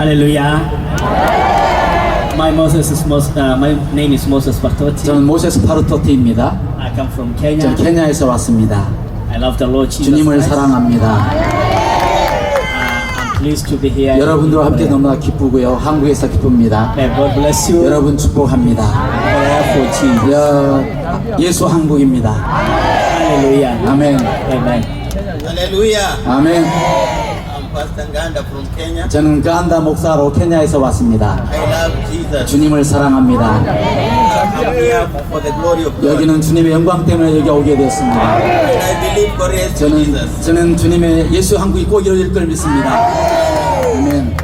할렐루야. My Moses is Moses. Uh, my name is Moses Bartotti. 저는 모세스 파르토티입니다. I come from Kenya. 저는 케냐에서 왔습니다. I love the Lord Jesus 주님을 Christ. 사랑합니다. Uh, I'm pleased to be here. 여러분들과 함께 너무나 기쁘고요. 한국에서 기쁩니다. May God bless you. 여러분 축복합니다. Prayer for Jesus. 여, 예수 한국입니다. 할렐루야. 아멘. 아멘. 할렐루야. 아멘. 저는 간다 목사로 케냐에서 왔습니다. 주님을 사랑합니다. 여기는 주님의 영광 때문에 여기 오게 되었습니다. 저는, 저는 주님의 예수 한국이 꼭 이루어질 걸 믿습니다. 아멘.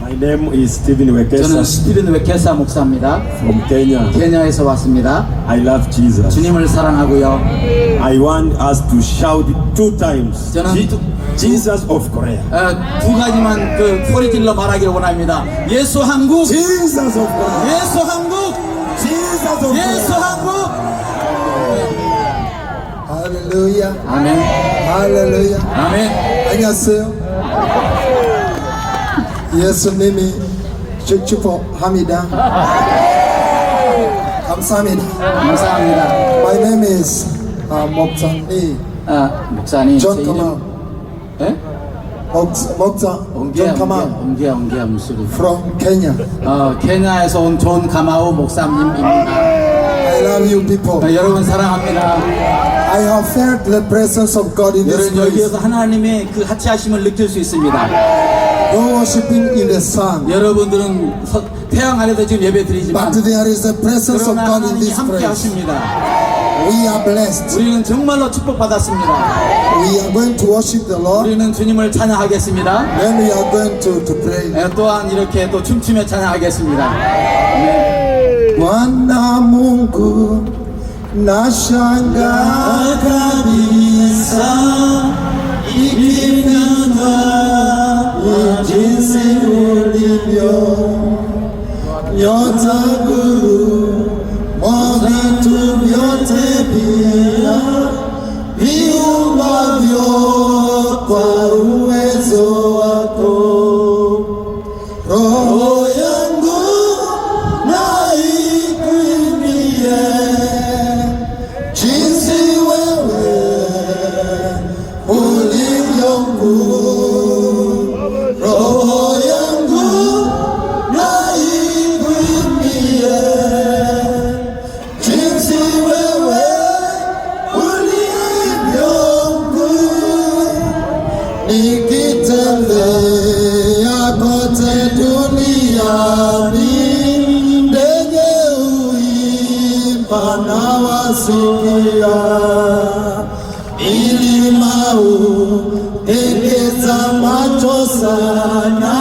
My name is Stephen Wekesa. 저는 스티븐 웨케사 목사입니다. From Kenya. 케냐에서 왔습니다. I love Jesus. 주님을 사랑하고요. I want us to shout two times. 저는 Jesus of Korea. 어, 두 가지만 그 소리질러 말하기를 원합니다. 예수 한국. Jesus of Korea. 예수 한국. Jesus of Korea. 예수 한국. 할렐루야. 아멘. 할렐루야. 아멘. 안녕하세요. 예수님이 축복합니다. 감사합니다. 감사합니다. My name is 아, 목사님. 아, 목사님. 존 그만. 에? 먹자, 먹자. 옹기야, 옹기야, 존 카마 옹기야, 옹기야, 무슨. from Kenya. 어, 케냐에서 온존 가마우 목사님입니다. I love you people. 네, 여러분 사랑합니다. I have felt the presence of God in this 여러분 place. 여기에서 하나님의 그 하체하심을 느낄 수 있습니다. No worshiping in the sun, 여러분들은 서- 태양 아래서 지금 예배 드리지만 but there is the presence of 그러나 God in 하나님이 this 함께 place. 하십니다. We are blessed. 우리는 정말로 축복받았습니다. We are going to worship the Lord. 우리는 주님을 찬양하겠습니다. Then we are going to, to pray. 예, 또한 이렇게 또 춤추며 찬양하겠습니다. Bwana Mungu nashangaa kabisa ikinamba jinsi ulivyo nyota guru nawasukia ilimau, egeza macho sana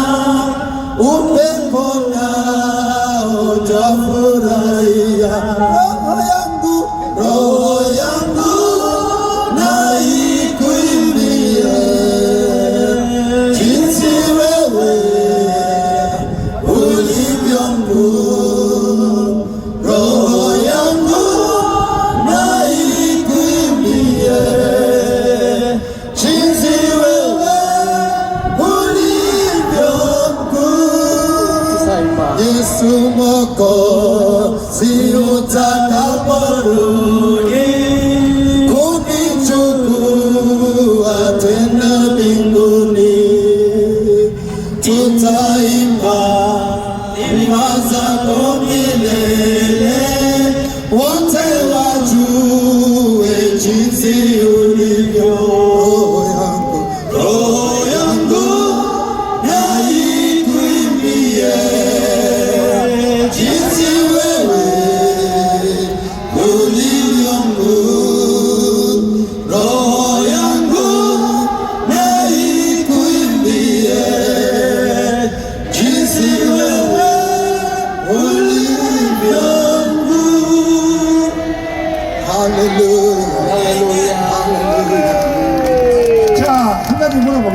have you more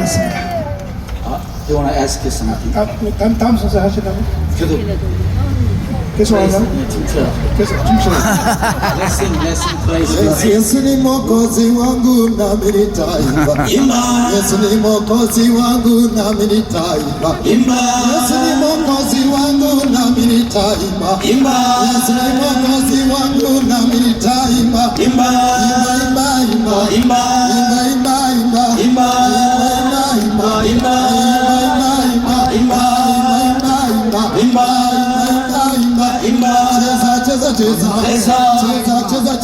Uh, they want to ask you something. 남 다음 순서 하시라고. 교도. 계속 하나. 진짜. 계속 춤추라. Blessing, blessing, praise. Yesu mwokozi wangu na mimi taifa. Imba. Yesu ni mwokozi wangu na mimi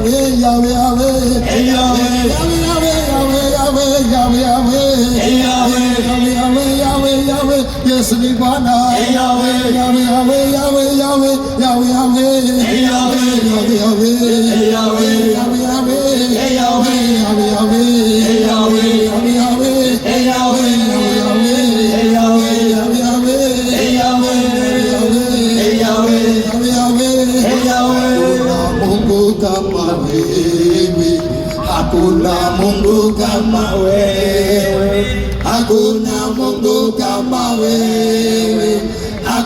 ဝေယာဝေယာဝေယာဝေယာဝေယာဝေယာဝေယာဝေယာဝေယာဝေယာဝေယာဝေယာဝေယေစနိဘာနာယာဝေယာဝေယာဝေယာဝေယာဝေယာဝေယာဝေယာဝေယာဝေယာဝေ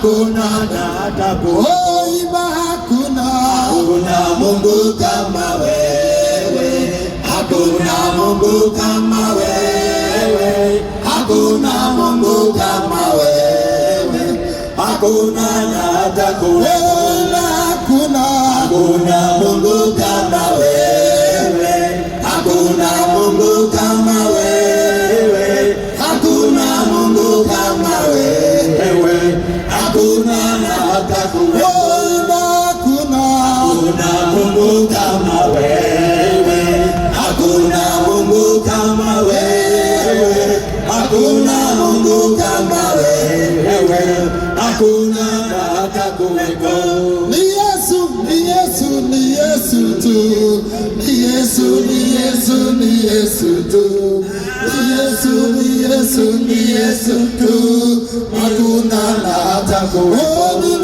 hakuna na atakuoima, oh, hakuna hakuna Mungu kama wewe, hakuna Mungu kama wewe, hakuna Mungu kama wewe, hakuna na atakuoima, hakuna hakuna Mungu kama wewe, hakuna Mungu kama Ni Yesu, ni Yesu, ni Yesu tu. Ni Yesu, ni Yesu, ni Yesu tu. Ni Yesu, ni Yesu, ni Yesu tu. Hakuna hata kuwepo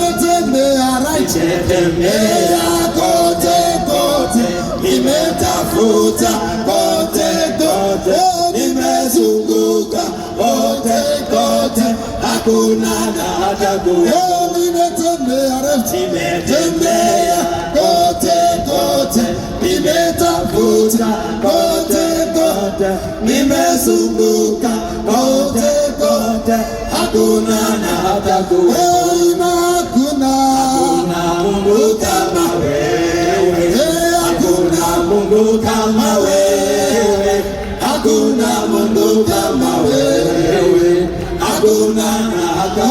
nimetembea kote kote, nimetafuta kote kote, nimezunguka kote kote, hakuna hata kuona. Nimetembea kote kote, nimetafuta kote kote, nimezunguka kote kote, hakuna hata kuona. Mungu kama wewe, hakuna Mungu kama wewe, hakuna hata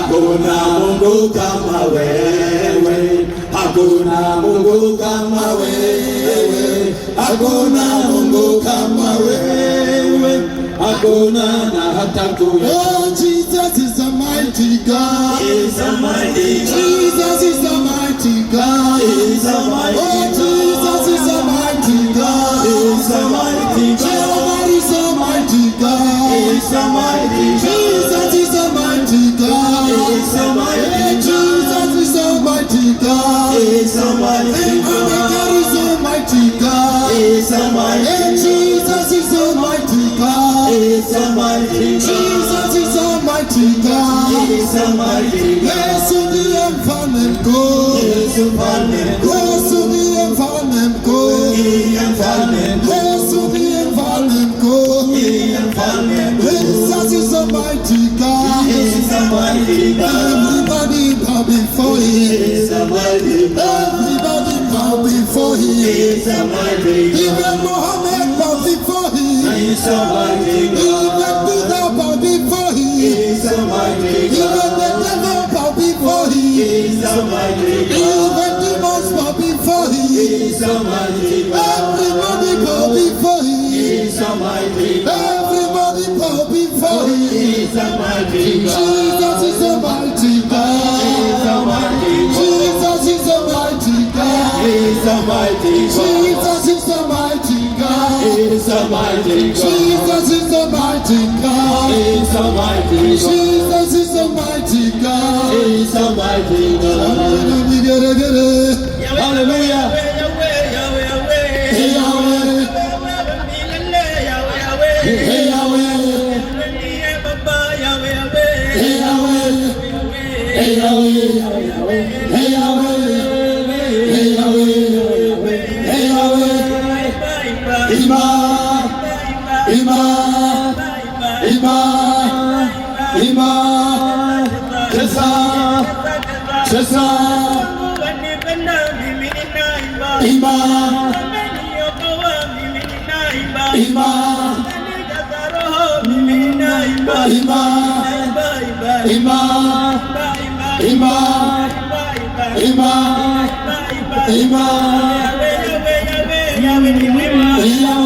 hakuna Mungu kama wewe, hakuna Mungu kama wewe, hakuna Mungu kama wewe, hakuna na hata kuwe. Oh, Jesus is a mighty God. He is a mighty God. Jesus is Almighty. God. Jesus is Almighty God. Is Almighty. Jesus is Almighty God. Jesus Is Almighty. God Jesus is Almighty God. Is Almighty. Jesus is Almighty God. Jesus is Almighty God. Jesus Is Almighty. God. to the the infinite good. Yes, to the infinite good. for he is. Even Muhammad bowed for he is. Even Buddha bowed for he is. Even the devil bowed for he is. Even demons bowed for he is. Everybody bowed for he is. Everybody bowed for he is. mighty God. Jesus is the mighty God. Is the mighty God. Jesus is the mighty God. Is the mighty God. Sasa Imba Imba Imba Imba Imba Imba Imba Imba Imba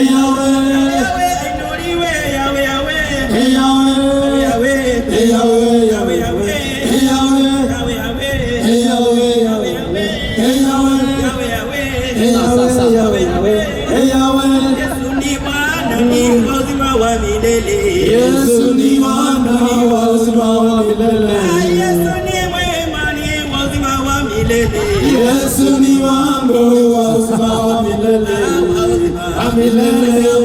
Yesu ni wangu wa uzima wa milele. মিললে